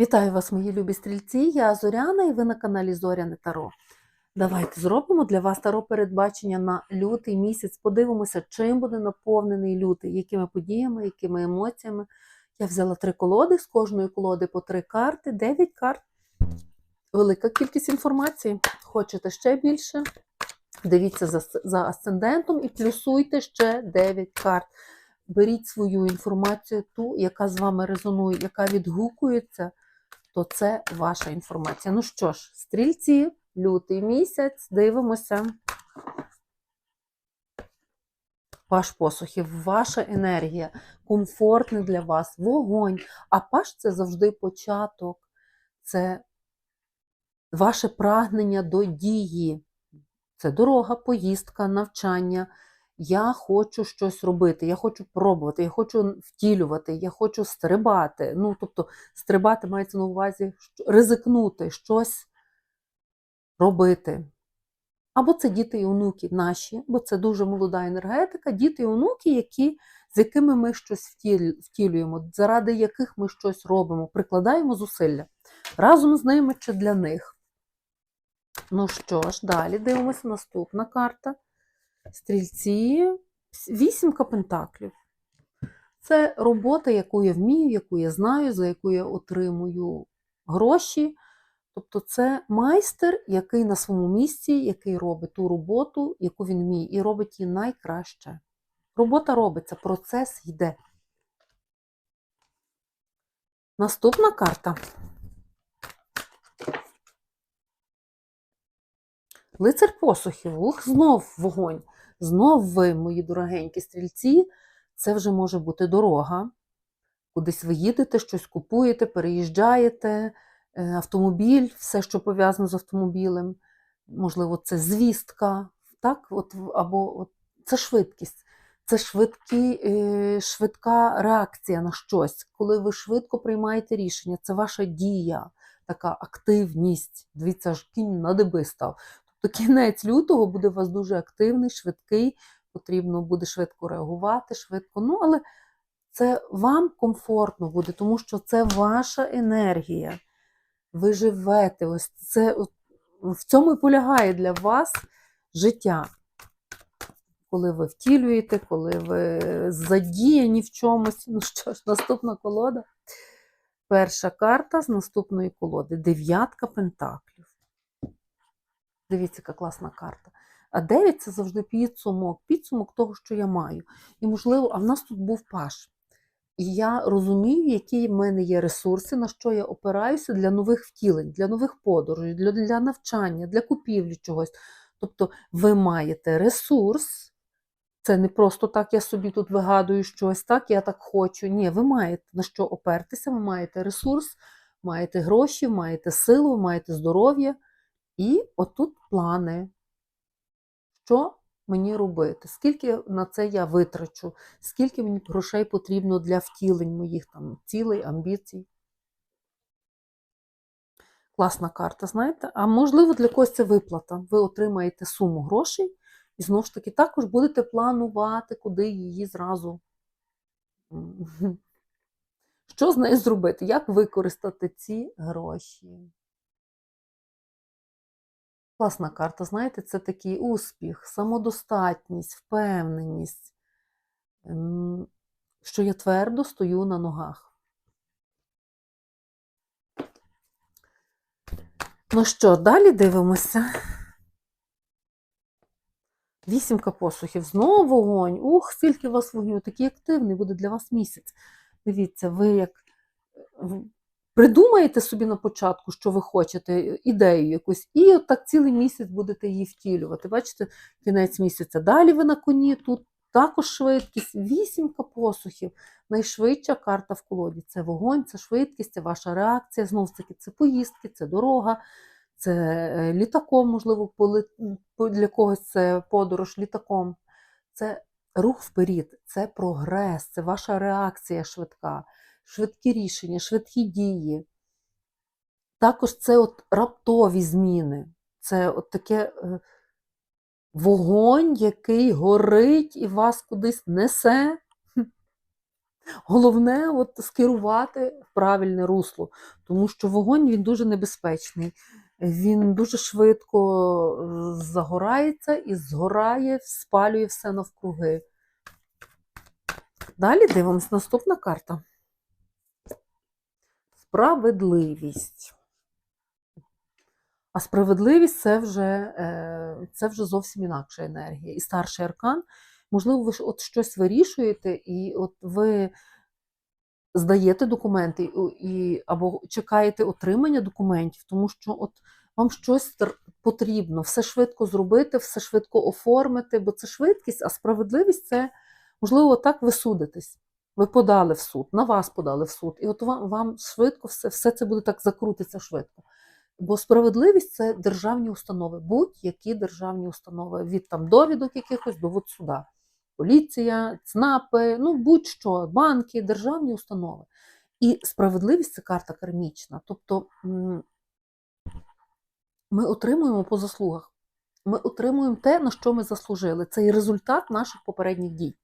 Вітаю вас, мої любі стрільці. Я Зоряна і ви на каналі Зоряне Таро. Давайте зробимо для вас таро передбачення на лютий місяць. Подивимося, чим буде наповнений лютий, якими подіями, якими емоціями. Я взяла три колоди, з кожної колоди по три карти, дев'ять карт. Велика кількість інформації. Хочете ще більше? Дивіться за, за асцендентом і плюсуйте ще 9 карт. Беріть свою інформацію, ту, яка з вами резонує, яка відгукується, то це ваша інформація. Ну що ж, стрільці, лютий місяць, дивимося. Паш посухів, ваша енергія, комфортний для вас, вогонь. А паш це завжди початок, це ваше прагнення до дії. Це дорога, поїздка, навчання. Я хочу щось робити, я хочу пробувати, я хочу втілювати, я хочу стрибати. Ну, тобто, стрибати мається на увазі ризикнути, щось робити. Або це діти і онуки наші, бо це дуже молода енергетика, діти і онуки, які, з якими ми щось втілюємо, заради яких ми щось робимо, прикладаємо зусилля разом з ними чи для них. Ну що ж, далі дивимося наступна карта. Стрільці, вісімка пентаклів. Це робота, яку я вмію, яку я знаю, за яку я отримую гроші. Тобто це майстер, який на своєму місці, який робить ту роботу, яку він вміє, і робить її найкраще. Робота робиться, процес йде. Наступна карта. Лицар посухів, ух, знов вогонь. Знов ви, мої дорогенькі стрільці, це вже може бути дорога. Кудись ви їдете, щось купуєте, переїжджаєте, автомобіль, все, що пов'язано з автомобілем. Можливо, це звістка, так? От, або от, це швидкість. Це швидкі, швидка реакція на щось, коли ви швидко приймаєте рішення, це ваша дія, така активність. Дивіться, аж кінь на деби став то кінець лютого буде у вас дуже активний, швидкий, потрібно буде швидко реагувати, швидко. Ну, але це вам комфортно буде, тому що це ваша енергія. Ви живете. Ось це в цьому і полягає для вас життя. Коли ви втілюєте, коли ви задіяні в чомусь. Ну що ж, наступна колода. Перша карта з наступної колоди дев'ятка пентаклів. Дивіться, яка класна карта. А 9 це завжди підсумок, підсумок того, що я маю. І, можливо, а в нас тут був паш. І я розумію, які в мене є ресурси, на що я опираюся для нових втілень, для нових подорожей, для, для навчання, для купівлі чогось. Тобто ви маєте ресурс. Це не просто так, я собі тут вигадую щось, так, я так хочу. Ні, ви маєте на що опертися, ви маєте ресурс, маєте гроші, маєте силу, маєте здоров'я. І отут плани, що мені робити, скільки на це я витрачу, скільки мені грошей потрібно для втілень моїх там цілей, амбіцій. Класна карта, знаєте? А можливо, для когось це виплата. Ви отримаєте суму грошей, і знову ж таки, також будете планувати, куди її зразу. Що з нею зробити? Як використати ці гроші? Класна карта, знаєте, це такий успіх, самодостатність, впевненість, ем, що я твердо стою на ногах. Ну що, далі дивимося. Вісімка посухів. Знову вогонь. Ух, скільки у вас вогню, такий активний буде для вас місяць. Дивіться, ви як Придумаєте собі на початку, що ви хочете, ідею якусь, і от так цілий місяць будете її втілювати. Бачите, кінець місяця. Далі ви на коні, тут також швидкість, вісімка посухів. Найшвидша карта в колоді. Це вогонь, це швидкість, це ваша реакція. Знову ж таки, це поїздки, це дорога, це е, літаком, можливо, для когось це подорож літаком. Це рух вперед, це прогрес, це ваша реакція швидка швидкі рішення, швидкі дії. Також це от раптові зміни. Це от таке е, вогонь, який горить і вас кудись несе. Головне от скерувати в правильне русло, тому що вогонь він дуже небезпечний. Він дуже швидко е, загорається і згорає, спалює все навкруги. Далі дивимось наступна карта. Справедливість. А справедливість це вже, е, це вже зовсім інакша енергія. І старший аркан, можливо, ви от щось вирішуєте, і от ви здаєте документи і- або чекаєте отримання документів, тому що от вам щось потрібно, все швидко зробити, все швидко оформити, бо це швидкість, а справедливість це, можливо, так ви судитесь. Ви подали в суд, на вас подали в суд, і от вам, вам швидко все, все це буде так закрутиться швидко. Бо справедливість це державні установи, будь-які державні установи, від там довідок якихось до от суда. Поліція, ЦНАПи, ну будь-що, банки, державні установи. І справедливість це карта кармічна. Тобто ми отримуємо по заслугах. Ми отримуємо те, на що ми заслужили. Це і результат наших попередніх дій.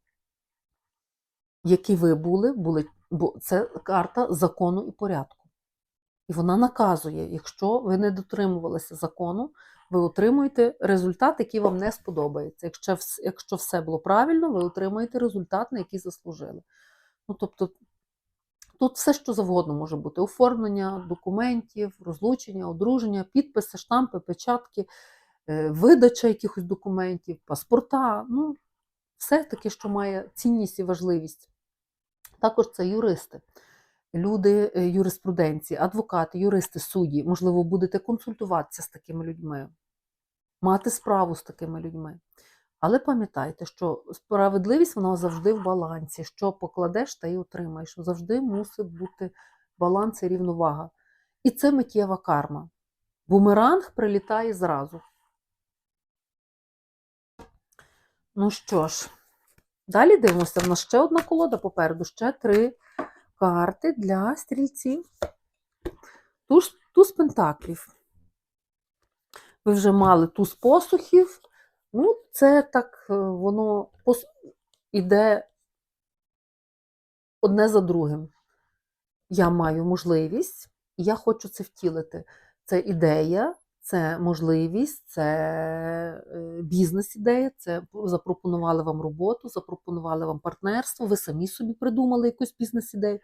Які ви були, були, бо це карта закону і порядку. І вона наказує, якщо ви не дотримувалися закону, ви отримуєте результат, який вам не сподобається. Якщо, якщо все було правильно, ви отримаєте результат, на який заслужили. Ну, тобто, тут все, що завгодно може бути: оформлення документів, розлучення, одруження, підписи, штампи, печатки, е, видача якихось документів, паспорта. Ну, все таке, що має цінність і важливість. Також це юристи люди е, юриспруденції, адвокати, юристи, судді, можливо, будете консультуватися з такими людьми, мати справу з такими людьми. Але пам'ятайте, що справедливість вона завжди в балансі. Що покладеш, та й отримаєш. Завжди мусить бути баланс і рівновага. І це миттєва карма. Бумеранг прилітає зразу. Ну що ж, далі дивимося. В нас ще одна колода попереду, ще три карти для стрільців. Туз, туз пентаклів. Ви вже мали туз посухів. Ну, це так, е, воно іде одне за другим. Я маю можливість, і я хочу це втілити. Це ідея, це можливість, це е, бізнес-ідея, це запропонували вам роботу, запропонували вам партнерство, ви самі собі придумали якусь бізнес-ідею.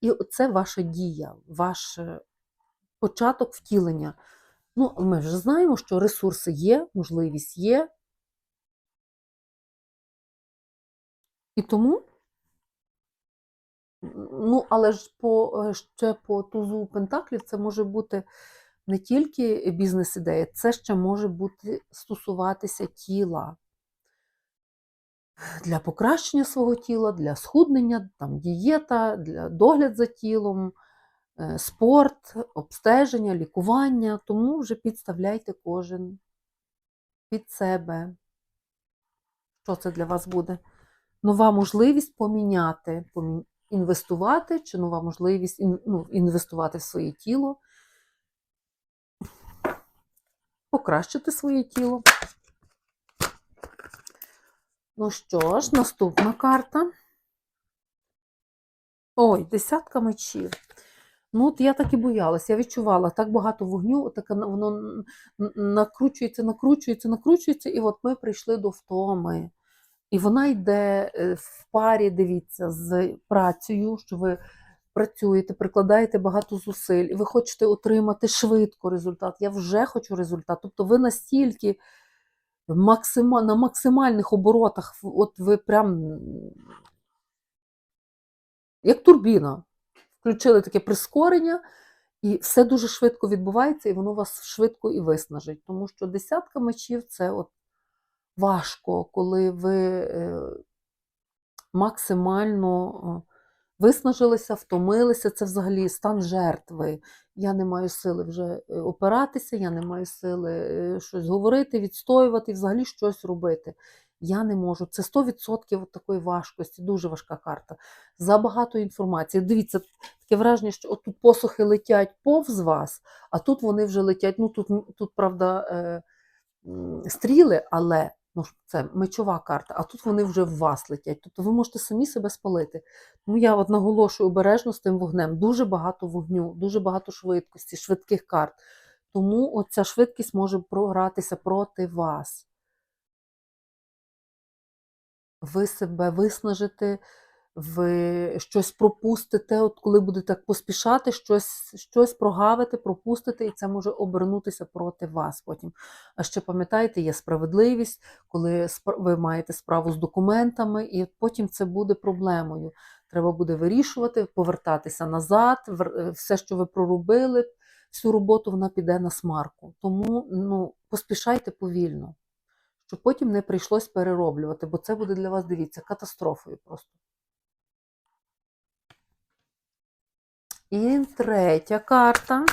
І це ваша дія, ваш е, початок втілення. Ну, ми вже знаємо, що ресурси є, можливість є. І тому, ну, але ж по, е, ще по тузу Пентаклів це може бути не тільки бізнес-ідея, це ще може бути стосуватися тіла. Для покращення свого тіла, для схуднення, там, дієта, для догляд за тілом, е, спорт, обстеження, лікування. Тому вже підставляйте кожен під себе. Що це для вас буде? Нова можливість поміняти, інвестувати, чи нова можливість ну, інвестувати в своє тіло, покращити своє тіло. Ну що ж, наступна карта. Ой, десятка мечів. Ну, от я так і боялася, я відчувала так багато вогню, таке воно накручується, накручується, накручується, і от ми прийшли до втоми. І вона йде е, в парі, дивіться, з працею, що ви працюєте, прикладаєте багато зусиль, і ви хочете отримати швидко результат. Я вже хочу результат. Тобто ви настільки максима, на максимальних оборотах, от ви прям як турбіна. Включили таке прискорення, і все дуже швидко відбувається, і воно вас швидко і виснажить. Тому що десятка мечів це от важко, коли ви е, максимально е, виснажилися, втомилися. Це взагалі стан жертви. Я не маю сили вже е, опиратися, я не маю сили е, щось говорити, відстоювати, взагалі щось робити. Я не можу. Це 100% от такої важкості, дуже важка карта. Забагато інформації. Дивіться, таке враження, що тут посухи летять повз вас, а тут вони вже летять. Ну тут, тут правда, е, стріли, але Ну, це мечова карта, а тут вони вже в вас летять. Тобто ви можете самі себе спалити. Тому я от наголошую обережно з тим вогнем. Дуже багато вогню, дуже багато швидкості, швидких карт. Тому оця швидкість може програтися проти вас. Ви себе виснажите, ви щось пропустите, от коли будете так поспішати, щось, щось прогавите, пропустите, і це може обернутися проти вас потім. А ще пам'ятаєте, є справедливість, коли ви маєте справу з документами, і потім це буде проблемою. Треба буде вирішувати, повертатися назад, е, все, що ви проробили, всю роботу вона піде на смарку. Тому ну, поспішайте повільно, щоб потім не прийшлось перероблювати, бо це буде для вас, дивіться, катастрофою просто. І третя карта.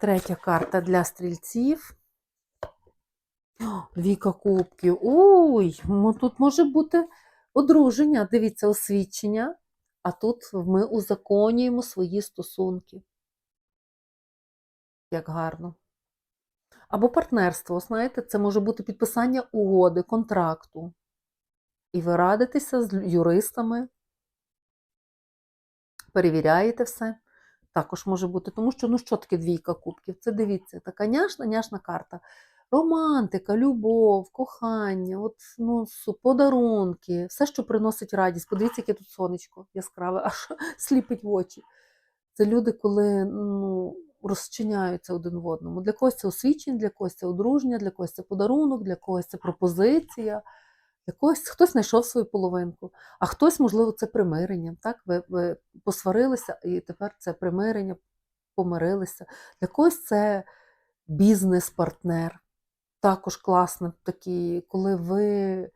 Третя карта для стрільців. О, Двійка кубків. Ой, тут може бути одруження. Дивіться, освідчення. А тут ми узаконюємо свої стосунки. Як гарно. Або партнерство, знаєте, це може бути підписання угоди, контракту. І ви радитеся з юристами, перевіряєте все. Також може бути, тому що ну що таке двійка кубків? Це дивіться, така няшна, няшна карта. Романтика, любов, кохання, от, ну, подарунки, все, що приносить радість. Подивіться, яке тут сонечко яскраве, аж сліпить в очі. Це люди, коли ну, розчиняються один в одному. Для когось це освічення, для когось це одруження, для когось це подарунок, для когось це пропозиція. Для когось хтось знайшов свою половинку, а хтось, можливо, це примирення. Так? Ви, ви посварилися, і тепер це примирення, помирилися. Для когось це бізнес-партнер. Також класно, такі, коли ви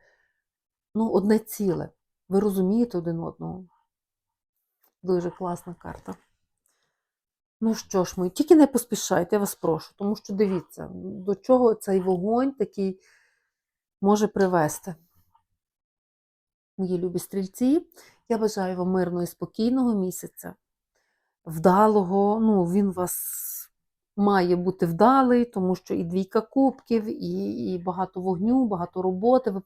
ну, одне ціле, ви розумієте один одного. Дуже класна карта. Ну що ж, ми, тільки не поспішайте, я вас прошу, тому що дивіться, до чого цей вогонь такий може привести. Мої любі стрільці, я бажаю вам мирного і спокійного місяця, вдалого, ну, він вас має бути вдалий, тому що і двійка кубків, і, і багато вогню, багато роботи. Ви,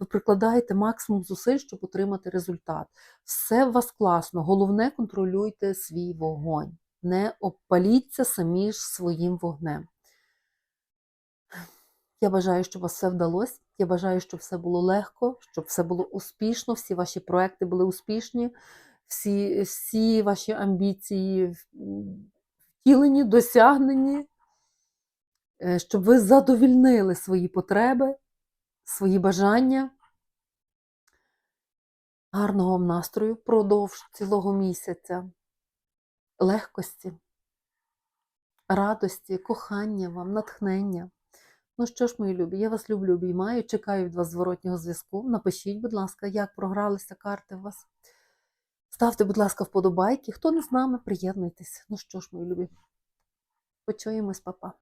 ви прикладаєте максимум зусиль, щоб отримати результат. Все у вас класно. Головне, контролюйте свій вогонь. Не обпаліться самі ж своїм вогнем. Я бажаю, щоб вас все вдалося. Я бажаю, щоб все було легко, щоб все було успішно, всі ваші проекти були успішні, всі, всі ваші амбіції втілені, досягнені, е, щоб ви задовільнили свої потреби, свої бажання. Гарного вам настрою впродовж цілого місяця, легкості, радості, кохання вам, натхнення. Ну що ж, мої любі, я вас люблю, обіймаю, чекаю від вас зворотнього зв'язку. Напишіть, будь ласка, як програлися карти у вас. Ставте, будь ласка, вподобайки. Хто не з нами, приєднуйтесь. Ну що ж, мої любі, почуємось, папа.